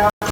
Yeah.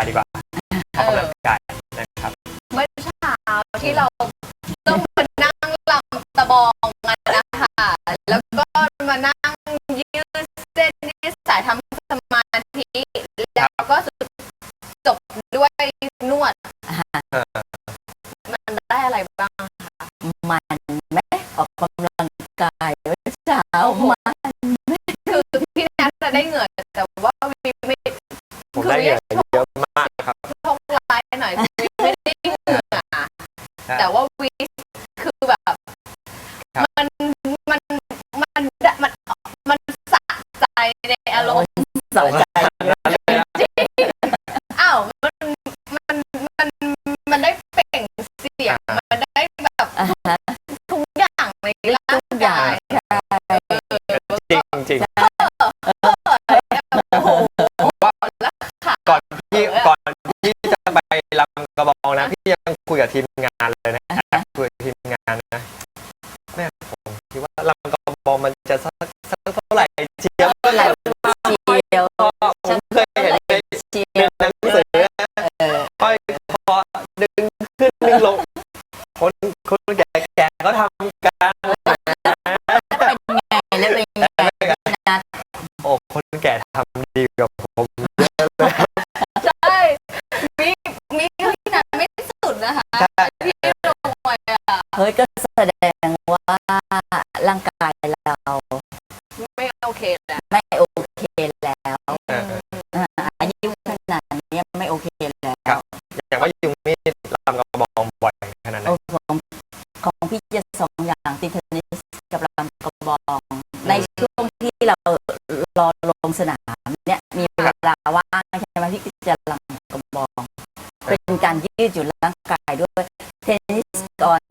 ายดีกว่าออกกำลังกายนะครับเมื่อเช้าที่เราต้องมานั่งลำตะบองกันนะคะแล้วก็มานั่งยืดเส้นยืดสายทำสมาธิแล้วก็สุดจบด้วยนวด เออมันได้อะไรบ้างมันไหมออกกำลังกายเมื่อเช้ามัน คือพี่แนทจะได้เหงื่อแต่ว่า ริงจริงว่าก่อนที่ก่อนที่จะไปลำกระบองนะพี่ยังคุยกับทีมงาน แก่ทำดีกว่าผมใช่มีมีที่ไหนไม่สุดนะคะพี่ลงไปอะ เฮ้ยก็แสดงว่าร่าง รงสนามเนี่ยมีเวลาว่างใช่ไหมพี่จะลำกระบอง เป็นการยืดหยุ่นร่างกายด้วย เทนนิสก่อน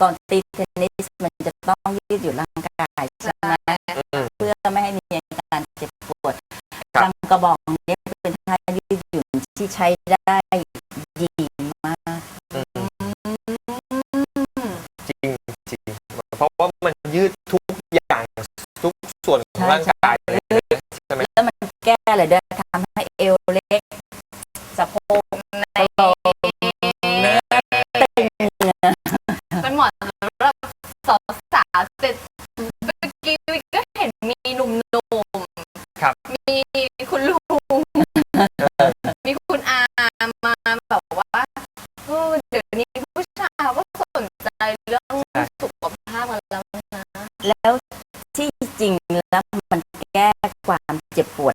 ก่อนตีเทนนิสมันจะต้องยืดหยุ่นร่างกายใช่ไหมเพื่อไม่ให้มีอาการเจ็บปวดรับลำกระบอกนี้เป็นท่ายืดหยุ่นที่ใช้ได้ดีมากจริงจริงเพราะว่ามันยืดทุกอย่างทุกส่วนของร่างกาย แก้อะไรด้วยทำให้เอวเล็กสะโพกในโตตึงมันเหมาะสำหรับสาวสาวๆแต่เมื่อกี้ก็เห็นมีหนุ่มครับๆมีคุณลุง มีคุณอามาแบบว่าเออเดี๋ยวนี้ผู้ชายเขาก็สนใจเรื่องสุขภาพกันแล้วนะ แล้วที่จริงแล้วมันแก้ความเจ็บปวด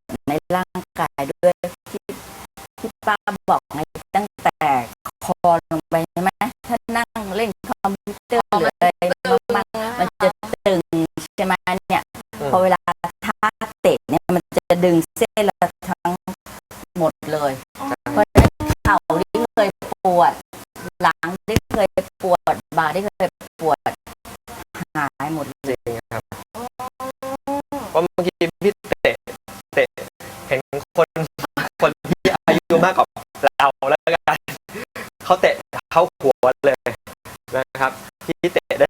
จะดึงเส้นเราทั้งหมดเลยเพราะฉะนั้นเข่าที่เคยปวด หลังที่เคยปวดบ่าที่เคยปวดหายหมดเลยจริงครับเพราะเมื่อกี้พี่เตะเตะเห็นคนคนที่อายุมากกว่าเราแล้วกันเขาเตะเข้าหัวเลยนะครับพี่เตะได้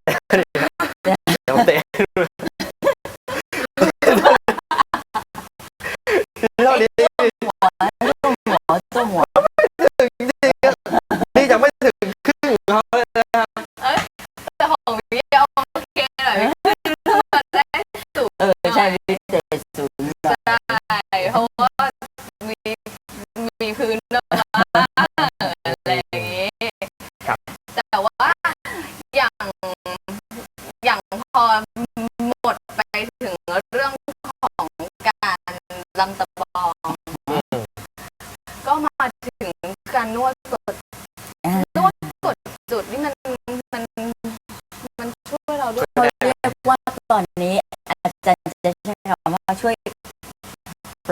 หัวหัวตัวหัวถึงจริงๆนี่จะไม่ถึงครึ่งของเขาเลยนะครับแต่ของวิเอาโอเคหน่อยได้สูงเออใช่วิเศษศูนย์ได้เพราะว่ามีมีพื้นเนอะอะไรอย่างงี้ครับแต่ว่าอย่างอย่างพอหมดไปถึงเรื่องของการลำตะบ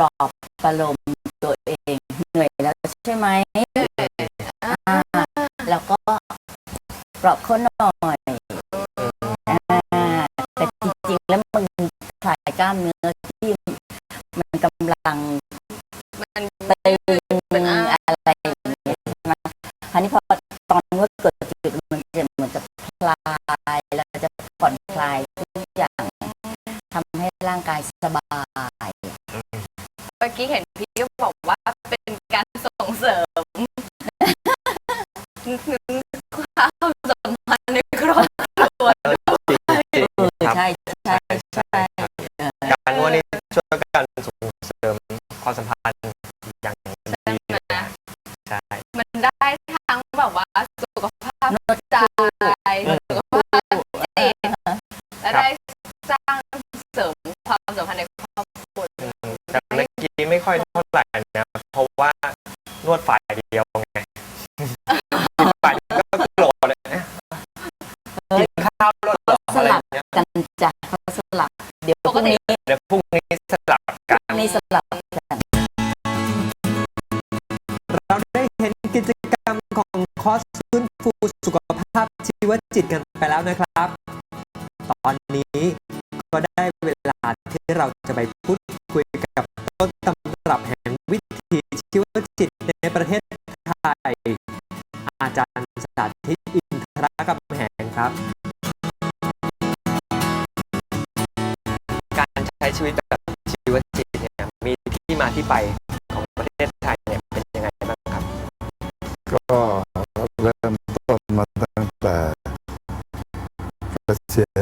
ลอบประโลมตัวเองเหนื่อยแล้วใช่ไหมอ่าแล้วก็ปลอบเขาหน่อยอ่าแต่จริงๆแล้วมันคลายกล้ามเนื้อที่มันกำลัง ความสัมพันธ์อย่างดีเลยนะใช่ มันได้ทั้งแบบว่าสุขภาพใจสุขภาพจิตและได้สร้างเสริมความสัมพันธ์ในครอบครัวอืมแต่เมื่อกี้ไม่ค่อยเท่าไหร่นะเพราะว่านวดฝ่ายเดียวไงอีกฝ่ายหนึ่งก็โกรธเลยเอ๊ะกินข้าวแล้วเหรอสอะไรลับเงี้ยกันจ้ะเขาสลับ เดี๋ยวพรุ่งนี้เดี๋ยวพรุ่งนี้สลับกันพรุ่งนี้สลับ คอร์สฟื้นฟูสุขภาพชีวจิตกันไปแล้วนะครับ ตอนนี้ก็ได้เวลาที่เราจะไปพูดคุยกับต้นตำรับแห่งวิถีชีวจิตในประเทศไทย อาจารย์สาธิตอินทรกำแหงครับ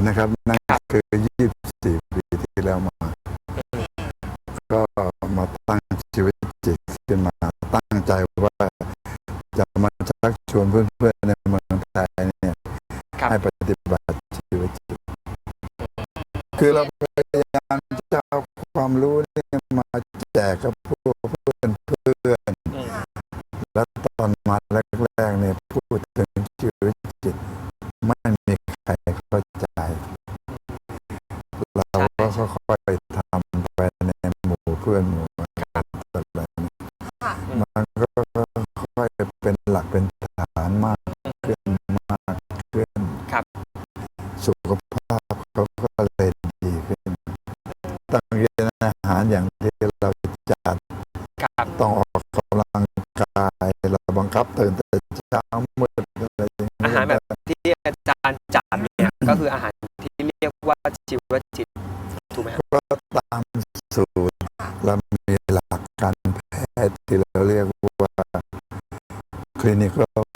นะครับนั่นคือ24ปีที่แล้วมา ก็มาตั้งชีวิตจิตขึ้นมาตั้งใจว่าจะมาชักชวนเพื่อนๆในเมืองไทยเนี่ยครับให้ปฏิบัติชีวิตจิต คือเราพยายามจะเอาความรู้นี่มาแจกกับพวกเพื่อนเพื่อนๆอืมแล้วตอนมาแรกๆเนี่ยพูดถึงชีวิต ก็ เรามีหลักการแพทย์ที่เราเรียกว่า clinical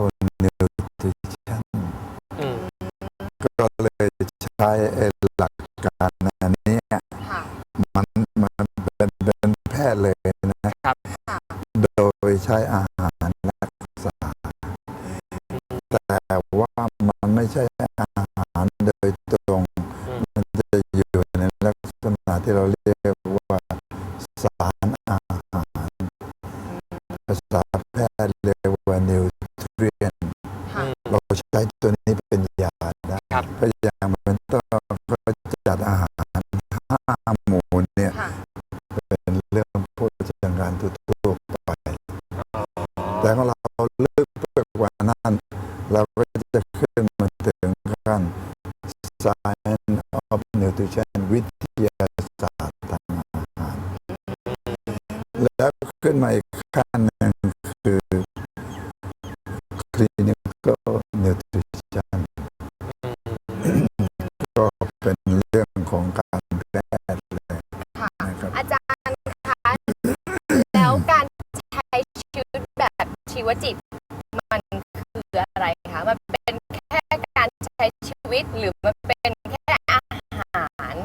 ช้ชีวิตหรือมันเป็นแค่อาหาร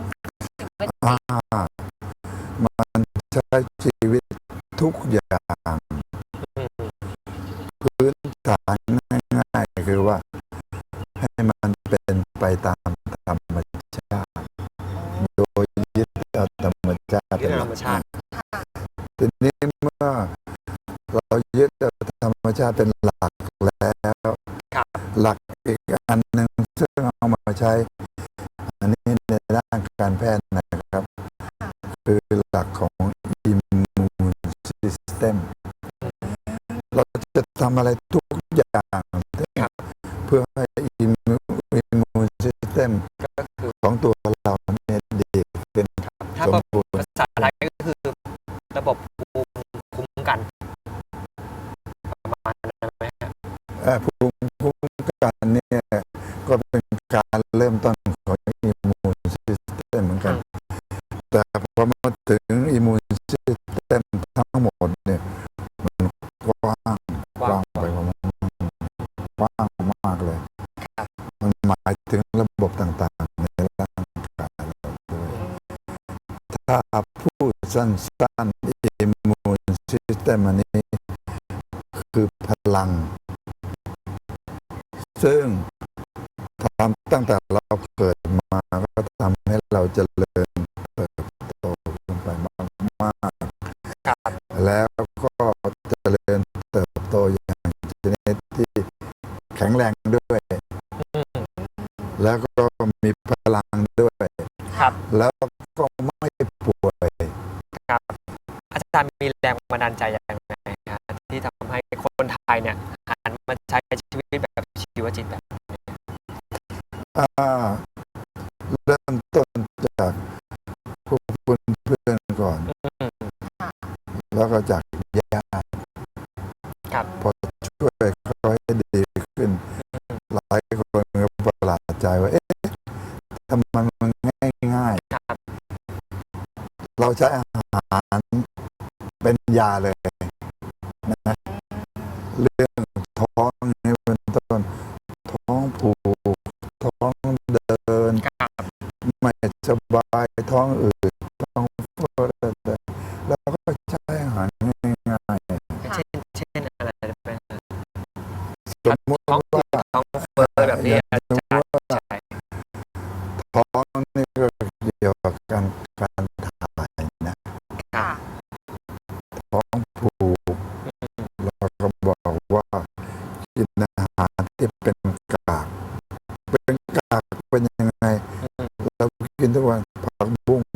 ชีวจิตอ่ามันใช้ชีวิตทุกอย่างอืมพื้นฐานง่ายๆคือว่า ให้มันเป็นไปตามธรรมชาติ โดยยึดเอาธรรมชาติเป็นหลักธรรมชาติทีนี้เมื่อเรายึดเอาธรรมชาติเป็นหลักแล้วครับหลักอีกอันหนึ่งซึ่งเอามา ใช้ อันนี้ในด้านการแพทย์ พูดสั้นๆ immune system อันนี้ คือพลัง ซึ่งทำตั้งแต่เราเกิดมาก็ทำให้เราเจริญเติบโตขึ้นไปมากมากๆครับแล้วก็เจริญเติบโตอย่างชนิดที่แข็งแรงด้วยอืมแล้วก็ เนี่ยหันมาใช้ชีวิตแบบชีวจิตแบบอ่าเริ่มต้นจากพวกเพื่อนๆก่อนอืมแล้วก็จากญาติครับพอช่วยเขาให้ดีขึ้น หลายคนก็ประหลาดใจว่า เอ๊ะทำไมมันง่ายครับๆเราใช้อาหารเป็นยาเลย ฟ้อแบบนี้อาจารย์ท้องนี่ก็เกี่ยวกับการการถ่ายนะครับท้องผูกเราก็บอกว่ากินอาหารที่เป็นกาก เป็นกากเป็นยังไงเรากินทุกวันผักบุ้ง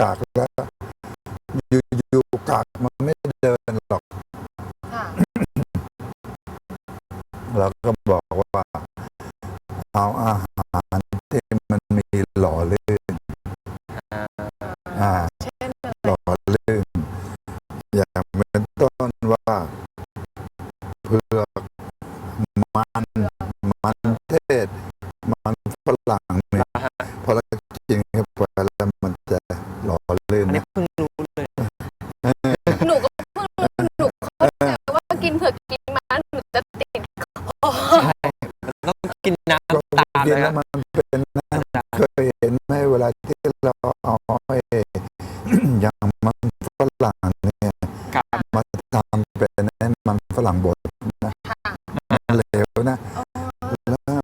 กากแล้วอยู่อยู่กากมันไม่เดินหรอกค่ะเราก็บอกว่า เอาอาหารที่มันมีหล่อลื่ำตามกินนะคแล้รัวบมันเป็นนะอาจารย์เคยเห็นไหมเวลาที่เราเอาไอ้อย่างมันฝรั่งเนี่ยครับมาทำเป็นไอ้มันฝรั่งบดนะมันเหลวนะแล้ว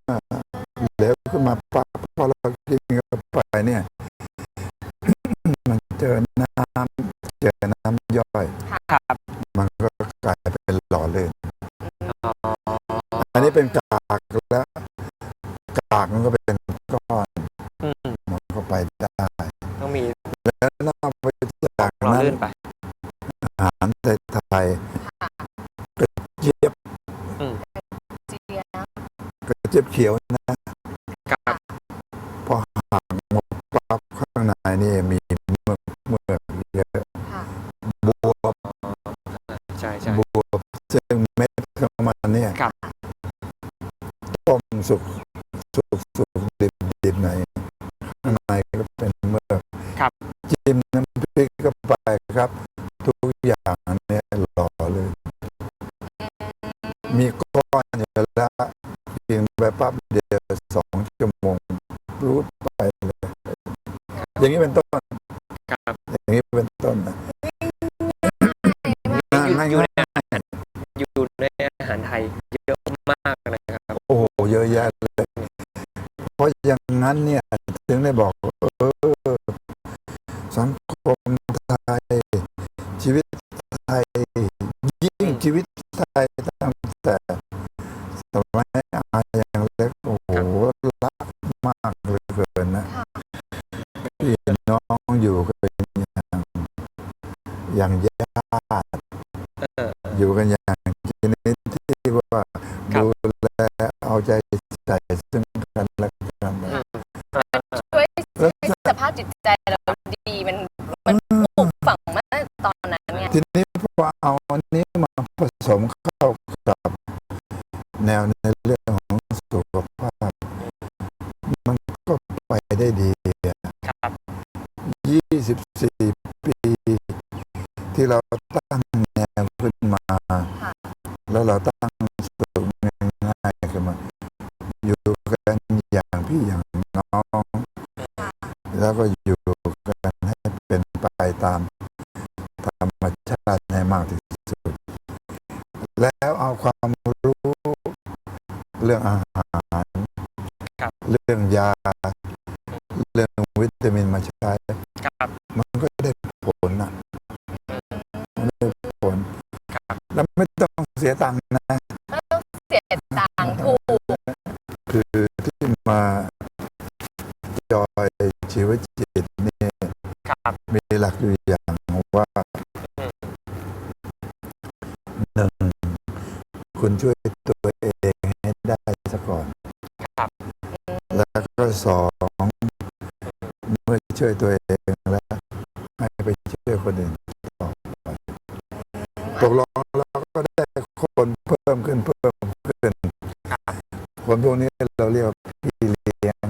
เหลวขึ้นมาปั๊บพอเรากินเข้าไปเนี่ย มันเจอน้ำ เจี๊ยบเขียวนะครับพอหักหมดปั๊บข้างในนี่มีเมือกเมือกเยอะค่ะบวบใช่ใช่บวบซึ่งเม็ดของมันเนี่ยครับต้มสุกสุกสุกดิบดิบในข้างในก็เป็นเมือกครับจิ้มน้ำพริกก็ไปครับ ทุกอย่างเนี่ยหล่อเลย มีก้ ไปปั๊บเดียวสองชั่วโมงรู้ไปเลย อย่างนี้เป็นต้นอย่างนี้เป็นต้นนะอยู่ในอาหารอยู่ในอาหารไทยเยอะมากเลยครับโอ้โหเยอะแยะเลย เพราะอย่างนั้นเนี่ยถึงได้บอกเออสังคมไทยชีวิตไทยยิ่งชีวิตไทยตั้ง กันอย่างอย่างญาติเอออยู่กันอย่างชนิดที่ว่าครับดูแลเอาใจใส่ซึ่งกันและกันช่วยแล้วให้สภาพจิตใจเราดีมันมันปลูกฝังมาตั้งแต่ตอนนั้นเนี่ยทีนี้พอเอาอันนี้มาผสมเข้ากับ แนวในเรื่องของสุขภาพ มันก็ไปได้ดีครับ 24 ปี ที่เราตั้งแนวขึ้นมา แล้วเราตั้ง สียตังค์นะ ไม่ต้องเสียตังค์ถูกคือที่มาจอยชีวจิตนี่ครับมีหลักอยู่อย่างว่าหนึ่งคุณช่วยตัวเองให้ได้ซะก่อน ครับ แล้วก็สองเมื่อช่วยตัวเอง พิ่มขึ้นเพิ่มขึ้นคนพวกนี้เราเรียกว่าพี่เลี้ยง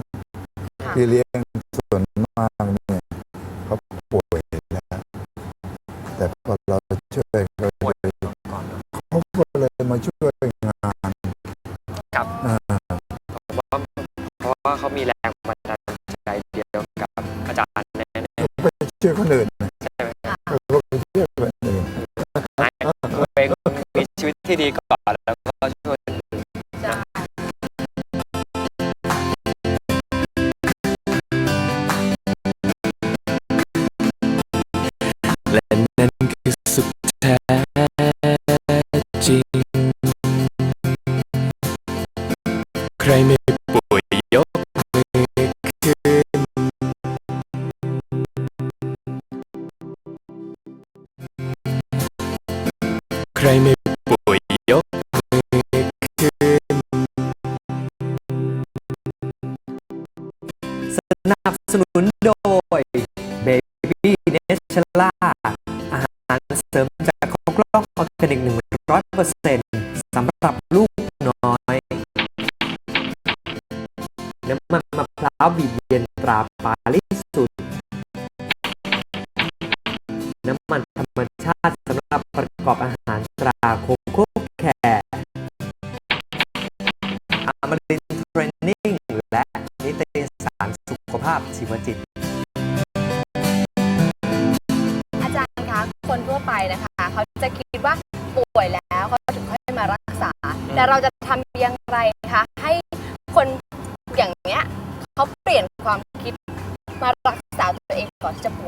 พี่เลี้ยงส่วนมากเนี่ยเขาป่วยแล้วแต่พอเราช่วยเขาป่วยเขาก็เลยมาช่วยงานครับอ่าเพราะว่าเพราะว่าเขามีแรงบันดาลใจเดียวกับอาจารย์แน่ไปช่วยคนอื่น กออร์แกนิก100%สำหรับลูกน้อยน้ำมันมะพร้าวบีบเย็นตราปาลิสุด น้ำมันธรรมชาติสำหรับประกอบอาหารตราโคโค่แคร์อามารินเทรนนิ่ง และนิตยสารสุขภาพชีวจิต อาจารย์คะ คนทั่วไปนะคะ เขาจะคิดว่า เราจะทำอย่างไรคะให้คนอย่างเนี้ยเขาเปลี่ยนความคิดมารักษาตัวเองก่อนที่จะป